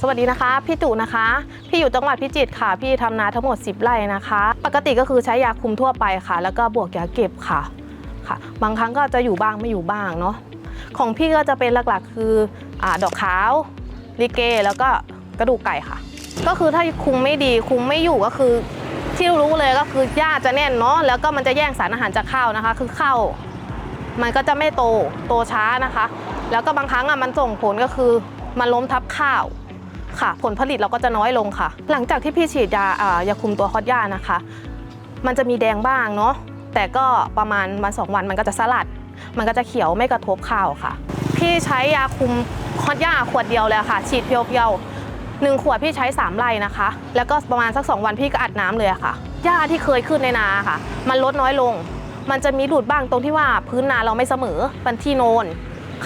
สวัสดีนะคะ พี่จุนะคะ พี่อยู่จังหวัดพิจิตรค่ะ พี่ทำนาทั้งหมด 10 ไร่นะคะ ปกติก็คือใช้ยาคุมทั่วไปค่ะ แล้วก็บวกยาเก็บค่ะค่ะ บางครั้งก็จะอยู่บ้างไม่อยู่บ้างเนาะของพี่ก็จะเป็นหลักๆ คืออดอกขาวลิเก แล้วก็กระดูกไก่ค่ะ ก็คือถ้าคุมไม่ดีคุมไม่อยู่ก็คือที่รู้เลยก็คือหญ้าจะแน่นเนาะแล้วก็มันจะแย่งสารอาหารจากข้าวนะคะ คือข้าวมันก็จะไม่โตโตช้านะคะ แล้วก็บางครั้งอะมันส่งผลก็คือ มันล้มทับข้าวค่ะ ผลผลิตเราก็จะน้อยลงค่ะ หลังจากที่พี่ฉีดยาอ่ายาคุมตัวคอดหญ้านะคะ มันจะมีแดงบ้างเนาะแต่ก็ประมาณวันสองวันมันก็จะสลัด มันก็จะเขียวไม่กระทบข้าวค่ะ พี่ใช้ยาคุมคอดหญ้าขวดเดียวเลยค่ะ ฉีดเพียวๆหนึ่งขวดพี่ใช้ 3ไร่นะคะ แล้วก็ประมาณสัก 2 วันพี่ก็อัดน้ำเลยอะค่ะหญ้าที่เคยขึ้นในนาค่ะ มันลดน้อยลง มันจะมีหลุดบ้างตรงที่ว่าพื้นนาเราไม่เสมอเป็นที่โนน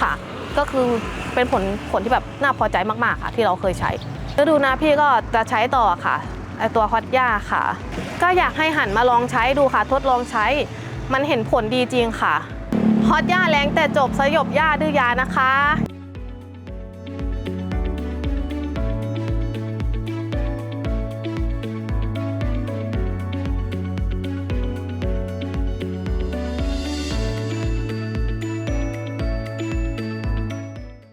ค่ะ ก็คือเป็นผลผลที่แบบน่าพอใจมากๆค่ะ ที่เราเคยใช้ฤดูนาพี่ก็จะใช้ต่อค่ะไอตัวฮอตหญ้าค่ะ ก็อยากให้หันมาลองใช้ดูค่ะ ทดลองใช้ มันเห็นผลดีจริงค่ะฮอตหญ้าแรงแต่จบสยบหญ้าดื้อยานะคะ